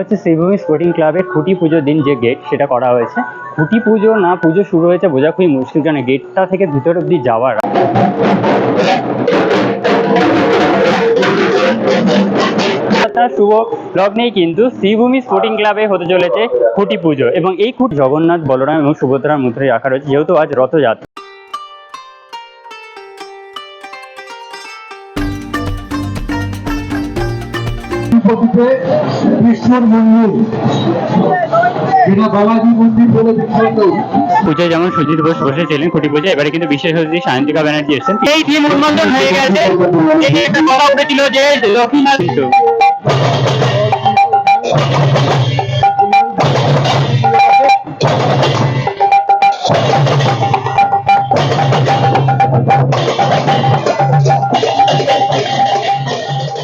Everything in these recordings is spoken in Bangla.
হচ্ছে শ্রীভূমি স্পোর্টিং ক্লাবের খুঁটি পুজোর দিন যে গেট সেটা করা হয়েছে। খুঁটি পুজো না পুজো শুরু হয়েছে বোঝা খুবই মুশকিল কারণ গেটটা থেকে ভিতর অব্দি যাওয়ার তার শুভ। লগ্নেই কিন্তু শ্রীভূমি স্পোর্টিং ক্লাবে হতে চলেছে খুঁটি পুজো এবং এই খুঁটি জগন্নাথ, বলরাম এবং সুভদ্রার মূর্তি রাখা রয়েছে, যেহেতু আজ রথযাত্রা। তিরুপতিতে কৃষ্ণর মন্দির। পুজোয় যেমন সুজিত বোস বসেছিলেন খুঁটি পূজা, এবারে কিন্তু বিশেষ অতিথি সায়ন্তিকা ব্যানার্জি এসেছেন। এই থিম উন্মোচন হয়ে গেছে। এটি একটা কথা উঠেছিল যে লক্ষ্মীনাথ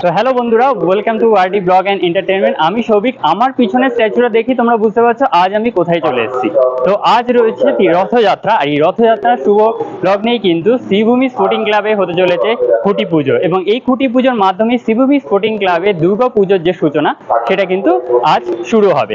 তো হ্যালো বন্ধুরা welcome to RD blog and entertainment আমি সৌভিক, আমার পিছনে স্ট্যাচুটা দেখি, তোমরা বুঝতে পারছ, আজ আমি কোথায় চলে এসেছি। তো আজ রয়েছে রথযাত্রা, আর এই রথযাত্রার শুভ লগ্নেই কিন্তু শ্রীভূমি স্পোর্টিং ক্লাবে হতে চলেছে খুঁটি পুজো। এবং এই খুঁটি পুজোর মাধ্যমে শ্রীভূমি স্পোর্টিং ক্লাবে দুর্গা পুজোর যে সূচনা, সেটা কিন্তু আজ শুরু হবে।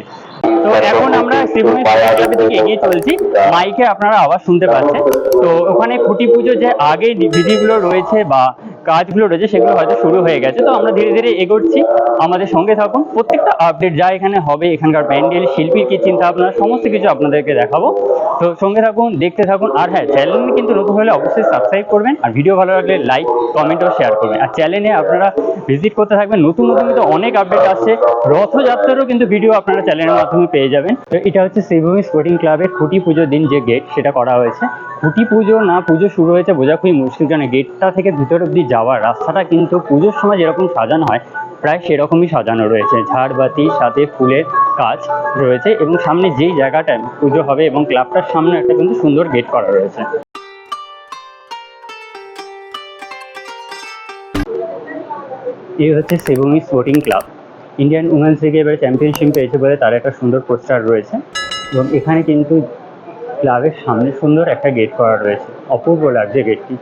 তো এখন আমরা শ্রীভূমি স্পোর্টিং ক্লাবের দিকে এগিয়ে চলছি। মাইকে আপনারা আওয়াজ শুনতে পাচ্ছেন। তো ওখানে খুঁটি পুজো যে আগে বিধিগুলো রয়েছে বা কাজগুলো রয়েছে, সেগুলো হয়তো শুরু হয়ে গেছে। তো আমরা ধীরে ধীরে এগোচ্ছি আমাদের সঙ্গে থাকুন। প্রত্যেকটা আপডেট যা এখানে হবে, এখানকার প্যান্ডেল, শিল্পীর কি চিন্তা ভাবনা, সমস্ত কিছু আপনাদেরকে দেখাবো। তো সঙ্গে থাকুন, দেখতে থাকুন। আর হ্যাঁ চ্যানেল কিন্তু নতুন হলে অবশ্যই সাবস্ক্রাইব করবেন। আর ভিডিও ভালো লাগলে লাইক কমেন্ট ও শেয়ার করবেন। আর চ্যানেলে আপনারা ভিজিট করতে থাকবেন। নতুন নতুন কিন্তু অনেক আপডেট আসছে। রথযাত্রারও কিন্তু ভিডিও আপনারা চ্যানেলের মাধ্যমে পেয়ে যাবেন। তো এটা হচ্ছে শ্রীভূমি স্পোর্টিং ক্লাবের খুঁটি পুজোর দিন যে গেট সেটা করা হয়েছে। খুঁটি পুজো না পুজো শুরু হয়েছে বোঝা খুবই মুশকিল, কারণ গেটটা থেকে ভিতর অব্দি যাওয়ার রাস্তাটা কিন্তু পুজোর সময় যেরকম সাজানো হয়, প্রায় সেরকমই সাজানো রয়েছে। ঝাড়বাতি সাথে ফুলের কাজ রয়েছে এবং সামনে যেই জায়গাটায় পুজো হবে এবং ক্লাবটার সামনে একটা কিন্তু সুন্দর গেট করা রয়েছে। এই হচ্ছে Shivbhumi sporting club. Indian women's লিগে এবারে চ্যাম্পিয়নশিপ পেয়েছে বলে তার একটা সুন্দর পোস্টার রয়েছে এবং এখানে কিন্তু ক্লাবের সামনে সুন্দর একটা গেট করা রয়েছে। অপূর্ব লাগছে গেটটি।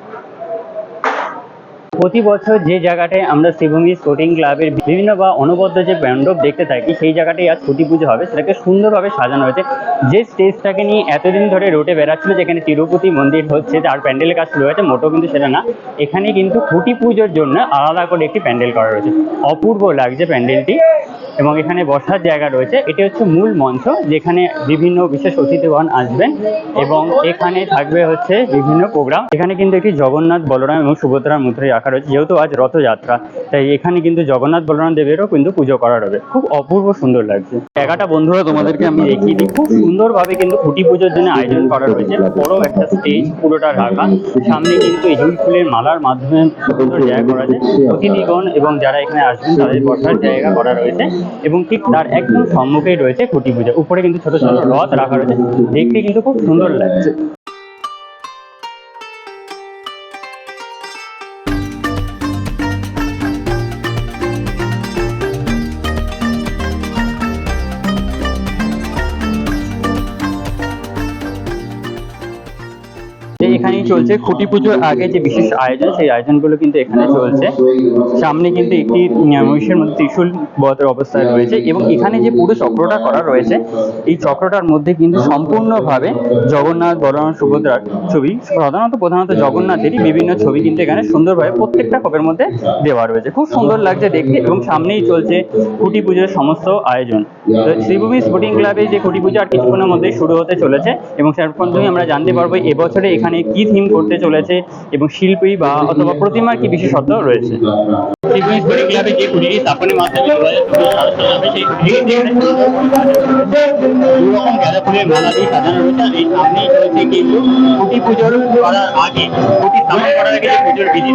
প্রতি বছর যে জায়গাটায় আমরা শিবভূমি স্পোর্টিং ক্লাবের বিভিন্ন বা অনবদ্য যে মণ্ডপ দেখতে থাকি, সেই জায়গাটাই আজ খুঁটি পুজো হবে। সেটাকে সুন্দরভাবে সাজানো হয়েছে। যে স্টেজটাকে নিয়ে এতদিন ধরে রোটে বেড়াচ্ছিল, যেখানে তিরুপতি মন্দির হচ্ছে, তার প্যান্ডেলের কাজ শুরু হয়েছে মোটো কিন্তু সেটা না। এখানে কিন্তু খুঁটি পুজোর জন্য আলাদা করে একটি প্যান্ডেল করা রয়েছে। অপূর্ব লাগছে প্যান্ডেলটি। এবং এখানে বসার জায়গা রয়েছে। এটি হচ্ছে মূল মঞ্চ, যেখানে বিভিন্ন বিশেষ অতিথিগণ আসবেন এবং এখানে থাকবে হচ্ছে বিভিন্ন প্রোগ্রাম। এখানে কিন্তু একটি জগন্নাথ বলরাম এবং সুভদ্রার মূর্তি রাখা রয়েছে, যেহেতু আজ রথযাত্রা, তাই এখানে কিন্তু জগন্নাথ বলরাম দেবেরও কিন্তু পুজো করা হবে। খুব অপূর্ব সুন্দর লাগছে। জায়গাটা বন্ধুরা তোমাদেরকে আমি দেখিয়ে দিই, খুব সুন্দরভাবে কিন্তু খুঁটি পুজোর জন্য আয়োজন করা রয়েছে। বড় একটা স্টেজ পুরোটা রাখা। সামনে কিন্তু এই ফুলের মালার মাধ্যমে সুন্দর জায়গা করা যায়। অতিথিগণ এবং যারা এখানে আসবেন, তাদের বসার জায়গা করা রয়েছে। এবং ঠিক তার একদম সম্মুখেই রয়েছে খুঁটি পুজো। উপরে কিন্তু ছোট ছোট রথ রাখা রয়েছে। দেখতে কিন্তু খুব সুন্দর লাগছে। এখানেই চলছে। খুঁটি পুজোর আগে যে বিশেষ আয়োজন, সেই আয়োজনগুলো কিন্তু এখানে চলছে। সামনে কিন্তু একটি মহিষের মধ্যে ত্রিশূল বধের অবস্থায় রয়েছে এবং এখানে যে পুরো চক্রটা করা রয়েছে, এই চক্রটার মধ্যে কিন্তু সম্পূর্ণভাবে জগন্নাথ বলরাম সুভদ্রার ছবি সাধারণত প্রধানত জগন্নাথেরই বিভিন্ন ছবি কিন্তু এখানে সুন্দরভাবে প্রত্যেকটা কপের মধ্যে দেওয়া রয়েছে। খুব সুন্দর লাগছে দেখতে এবং সামনেই চলছে খুঁটি পুজোর সমস্ত আয়োজন। শ্রীভূমি স্পোর্টিং ক্লাবে যে খুঁটি পুজো আর কিছুক্ষণের মধ্যেই শুরু হতে চলেছে এবং মাধ্যমে আমরা জানতে পারব এবছরে এখানে কি থিম করতে চলেছে এবং শিল্পী বা অথবা প্রতিমার কি বিশেষত্ব রয়েছে? ক্লাবে গাঁদা ফুলের পুজোর বিধি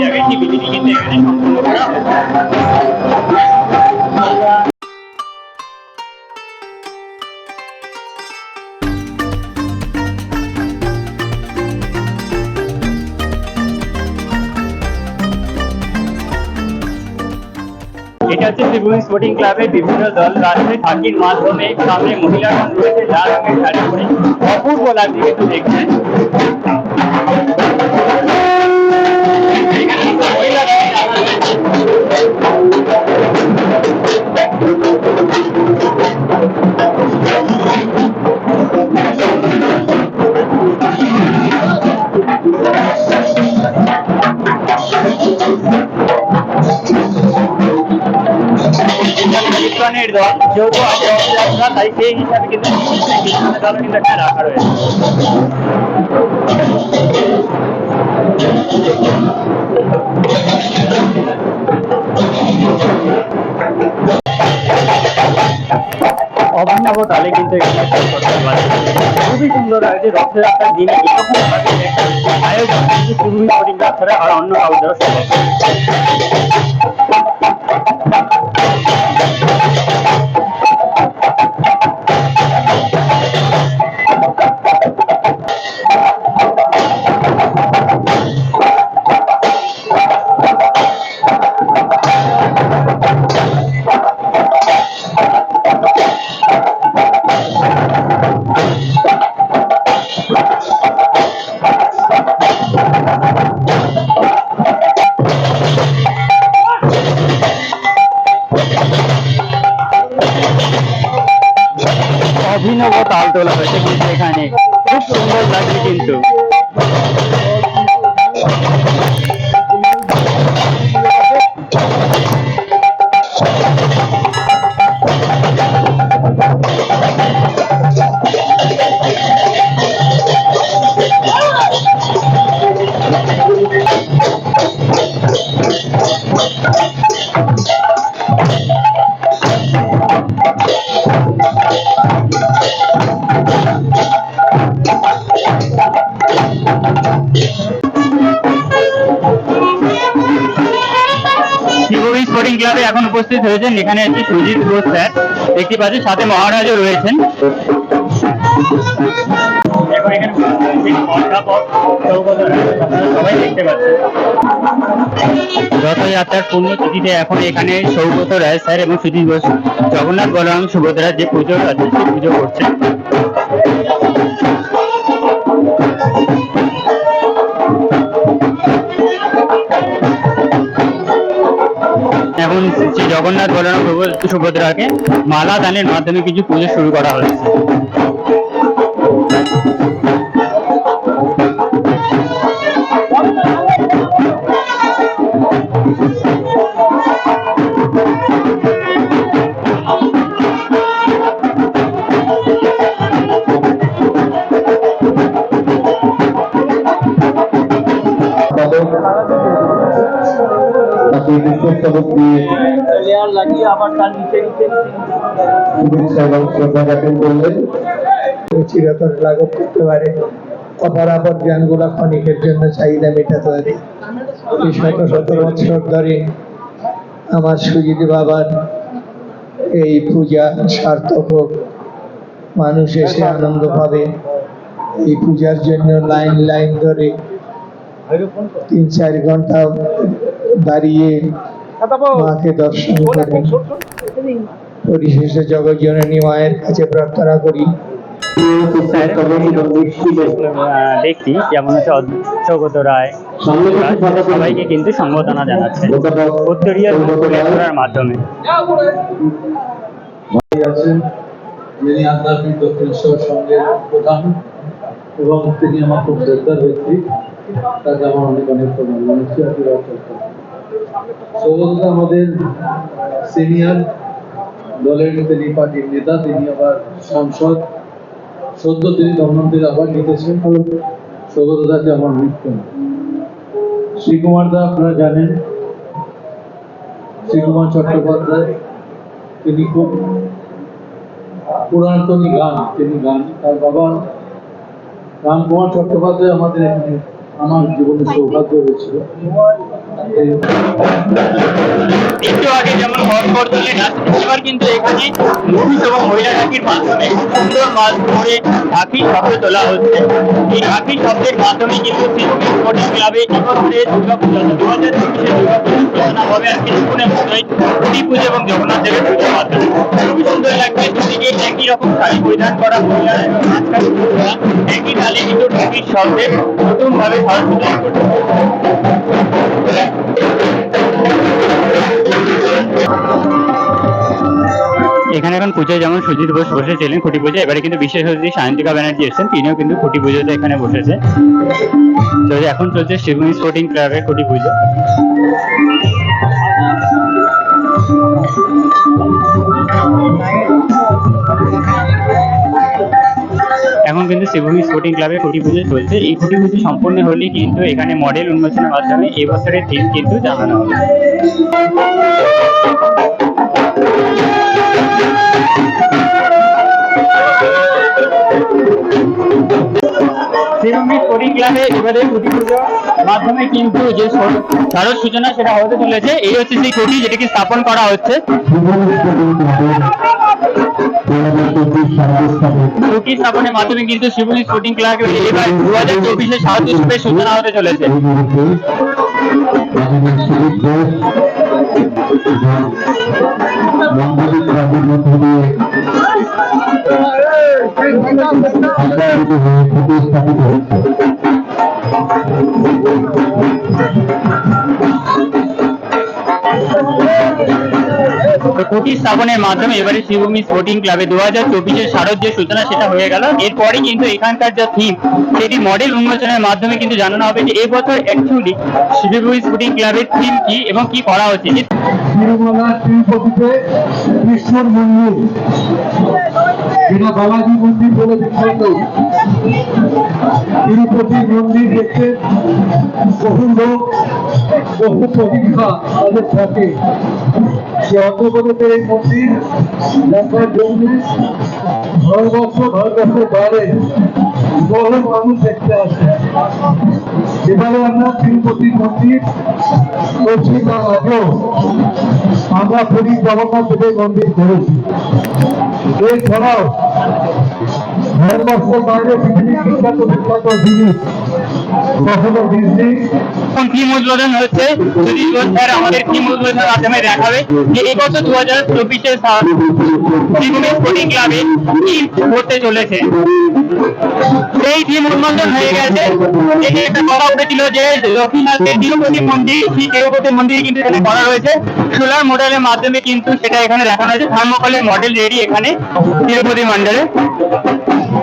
এটা হচ্ছে ত্রিভুবন স্পোর্টিং ক্লাবের বিভিন্ন দল রাত্রে থাকির মাধ্যমে সামনে মহিলাগণ রয়েছে লাল রঙের শাড়ি পরে। অপূর্ব লাগছে কিন্তু দেখতে। কীর্তনের দল যেহেতু আজ রথযাত্রা তাই সেই হিসাবে কিন্তু দল কিন্তু এখানে রাখা রয়েছে। অভিনব তালে কিন্তু এখানে খুবই সুন্দর লাগছে রথযাত্রার দিনে আয়োজন কিন্তু পরিবার ছাড়া আর অন্য কাউ খুব সুন্দর লাগছে কিন্তু। শিববী উপস্থিত হয়েছেন। এখানে আছে সুজিত ঘোষ স্যার। দেখতে পাচ্ছি সাথে মহারাজও রয়েছেন। সবাই দেখতে পাচ্ছেন। রথযাত্রার পূর্ণ তিথিতে এখন এখানে সৌগত রায় স্যার এবং সুজিত ঘোষ জগন্নাথ বলরাম সুভদ্রার যে পুজো আছে, সেই পুজো করছেন। এখন শ্রী জগন্নাথ বলরাম প্রভু সুভদ্রাকে মালা দানের মাধ্যমে কিছু পুজো শুরু করা হয়েছে। শুভেচ্ছা এবং শ্রদ্ধা জ্ঞাপন করলেন চিরতর লাঘব করতে পারে। অপরাপর জ্ঞানগুলো ক্ষণিকের জন্য চাহিদা মেটাতে পারে। এই শত শত বৎসর ধরে আমার সুজিত বাবার এই পূজা সার্থক হোক। মানুষ এসে আনন্দ পাবে। এই পূজার জন্য লাইন লাইন ধরে তিন চার ঘণ্টা দাঁড়িয়ে মাকে দর্শন করেন পরিশেষে জগজ্জননী মায়ের কাছে প্রার্থনা করি। দেখছি যেমন হচ্ছে সৌগত রায়। সবাইকে কিন্তু সম্বোধনা জানাচ্ছে। উত্তরীয় করার মাধ্যমে। যিনি আধ্যাত্মিক দক্ষিণেশ্বর সঙ্গের প্রধান এবং তিনি আমার খুব শ্রদ্ধার ব্যক্তি। তাকে আমার অনেক অনেক আশীর্বাদ করতাম সৌগতদা আমাদের সিনিয়র দলের তিনি পার্টির নেতা, তিনি আবার সাংসদ। সদ্য তিনি দমনদের আবার জিতেছেন। সৌগতদাকে আমার মিত্র শ্রীকুমার দা আপনারা জানেন, শ্রীকুমার চট্টোপাধ্যায়, তিনি খুব পুরাতনী গান, তিনি গান, তার বাবা রামকুমার চট্টোপাধ্যায় আমাদের আমার জীবনে সৌভাগ্য হয়েছিল। একটু আগে যেমন ঘর নাচ এবার কিন্তু এখানে পুরুষ এবং মহিলা ঢাকির মাধ্যমে সুন্দর মাছ ধরে ঢাকি শব্দ তোলা হচ্ছে। এই ঢাকি শব্দের মাধ্যমে কিন্তু শিল্পী স্পোর্টিং ক্লাবে এবছরে দুর্গা পূজা দু হাজার চব্বিশে দুর্গা সূচনা হবে আর কিছুক্ষণের মধ্যেই প্রদীপ পুজো এবং জগন্নাথ দেবের পুজোর মাধ্যমে খুবই সুন্দর লাগবে দুদিকে একই রকম শাড়ি পরিধান করা মহিলা এবং মাঝখানে পুরুষরা একই তালে কিন্তু ঢাকির শব্দে নতুন ভাবে সাজসজ্জা করছে। এখানে এখন পুজোয় যেমন সুজিত বোস বসেছিলেন, খুঁটি পুজো, এবারে কিন্তু বিশেষ অতিথি সায়ন্তিকা ব্যানার্জি এসেছেন, তিনিও কিন্তু খুঁটি পুজোতে এখানে বসেছে। তো এখন চলছে শিবনী স্পোর্টিং ক্লাবের খুঁটি পুজো। এখন কিন্তু শিবভূমি স্পোর্টিং ক্লাবে খুঁটি পুজো চলছে। এই খুঁটি পুজো সম্পূর্ণ হলে কিন্তু এখানে মডেল উন্মোচনের মাধ্যমে এবছরের বছরের থিম কিন্তু জানানো হবে। স্পোর্টিং ক্লাবে এবারে মাধ্যমে কিন্তু যে শারদ সূচনা সেটা হতে চলেছে। এই হচ্ছে সেই খুঁটি যেটাকে স্থাপন করা হচ্ছে। খুঁটি স্থাপনের মাধ্যমে কিন্তু শিবনী স্পোর্টিং ক্লাবে এবার সূচনা হতে চলেছে খুঁটি স্থাপনের মাধ্যমে এবারে শিবভূমি স্পোর্টিং ক্লাবে দু হাজার চব্বিশের শারদ যে সূচনা সেটা হয়ে গেল। এরপরে কিন্তু এখানকার যে থিম সেটি মডেল উন্মোচনের মাধ্যমে কিন্তু জানানো হবে যে এবছর অ্যাকচুয়ালি শিবভূমি স্পোর্টিং ক্লাবের থিম কি এবং কি করা হচ্ছে। মন্দির, যেটা মন্দির বলে বিখ্যাত। তিরুপতি মন্দির দেখতে বহু লোক, বহু প্রতীক্ষা তাদের থাকে যে অন্তর্গত এই মন্দির দেখার জন্য ভারতবর্ষ, ভারতবর্ষের বাইরে বহু মানুষ দেখতে আসে। এবারে আমরা তিরুপতি মন্দির করছি তার আগেও আমরা পুরী জগন্নাথ দেবের মন্দির করেছি। এছাড়াও এই হয়ে গেছে। এখানে একটা কথা যে মন্দির কিন্তু এখানে করা রয়েছে। সোলার মডেলের মাধ্যমে কিন্তু সেটা এখানে দেখানো হয়েছে। থার্মোকলের মডেল রেডি এখানে তিরুপতি মন্ডলে।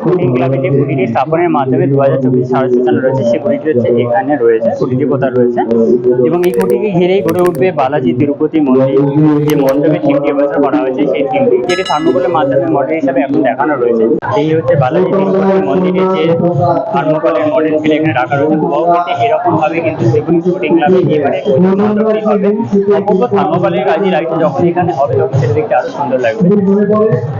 স্পোর্টিং ক্লাবে যে কুটিটি স্থাপনের মাধ্যমে দু হাজার চব্বিশ সাড়ে সূচনা রয়েছে, সে কুটিটি হচ্ছে এখানে রয়েছে কুটিটি কোথায় রয়েছে? এবং এই কুটিকে ঘিরেই গড়ে উঠবে বালাজি তিরুপতি মন্দির, যে মণ্ডপের থিমটি এবছর করা হয়েছে, সেই থিমটি যেটি থার্মোকলের মাধ্যমে মডেল হিসাবে এখন দেখানো রয়েছে। এই হচ্ছে বালাজি তিরুপতি মন্দিরের যে থার্মোকলের সেটা এখানে রাখা রয়েছে। পরবর্তীতে এরকম ভাবে কিন্তু শিবভূমি স্পোর্টিং ক্লাবে এবারে মণ্ডপটি হবে। অপূর্ব থার্মোকলের কাজই লাগছে যখন এখানে হবে, তখন সেটা দেখতে আরও সুন্দর লাগবে।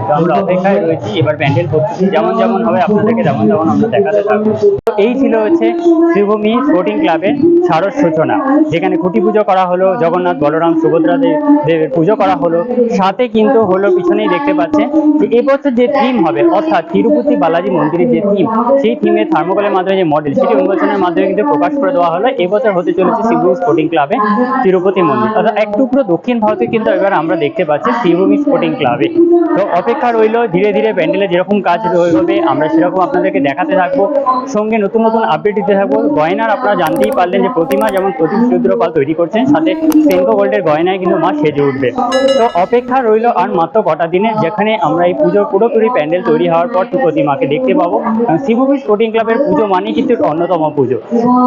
তো আমরা অপেক্ষায় রয়েছি, এবার প্যান্ডেল প্রস্তুতি যেমন যেমন হবে আপনাদেরকে যেমন যেমন আমরা দেখাতে থাকব। এই ছিল হচ্ছে শ্রীভূমি স্পোর্টিং ক্লাবের শারদ সূচনা। যেখানে খুঁটি পুজো করা হলো, জগন্নাথ, বলরাম, সুভদ্রা দেব- দেবের পুজো করা হলো। সাথে কিন্তু হলো পিছনেই দেখতে পাচ্ছেন যে এবছর যে থিম হবে, অর্থাৎ তিরুপতি বালাজি মন্দিরের যে থিম সেই থিমের থার্মোকলের মাধ্যমে যে মডেল সেটি উন্মোচনের মাধ্যমে কিন্তু প্রকাশ করে দেওয়া হলো। এবছর হতে চলেছে শিবভূমি স্পোর্টিং ক্লাবে তিরুপতি মন্দির। অর্থাৎ একটু পুরো দক্ষিণ ভারতে কিন্তু এবার আমরা দেখতে পাচ্ছি শ্রীভূমি স্পোর্টিং ক্লাবে তো অপেক্ষা রইল, ধীরে ধীরে প্যান্ডেলে যেরকম কাজ হবে আমরা সেরকম আপনাদেরকে দেখাতে থাকব। সঙ্গে নতুন নতুন আপডেট দিতে থাকব। গয়নার আপনারা জানতেই পারলেন যে প্রতিমা যেমন প্রদীপ রুদ্রপাল তৈরি করছেন, সাথে সেনকো গোল্ডের গয়নায় কিন্তু মা সেজে উঠবে। তো অপেক্ষা রইল আর মাত্র কটা দিনে যেখানে আমরা এই পুজোর পুরোপুরি প্যান্ডেল তৈরি হওয়ার পর প্রতিমাকে দেখতে পাবো। শিবভূমি স্পোর্টিং ক্লাবের পুজো মানেই কিন্তু অন্যতম পুজো।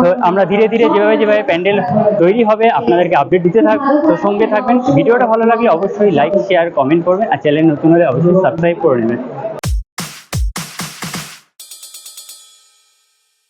তো আমরা ধীরে ধীরে যেভাবে যেভাবে প্যান্ডেল তৈরি হবে, আপনাদেরকে আপডেট দিতে থাকব। তো সঙ্গে থাকবেন। ভিডিওটা ভালো লাগলে অবশ্যই লাইক শেয়ার কমেন্ট করবেন। আর চ্যানেল নতুন হলে অবশ্যই সাবস্ক্রাইব করে নেবেন।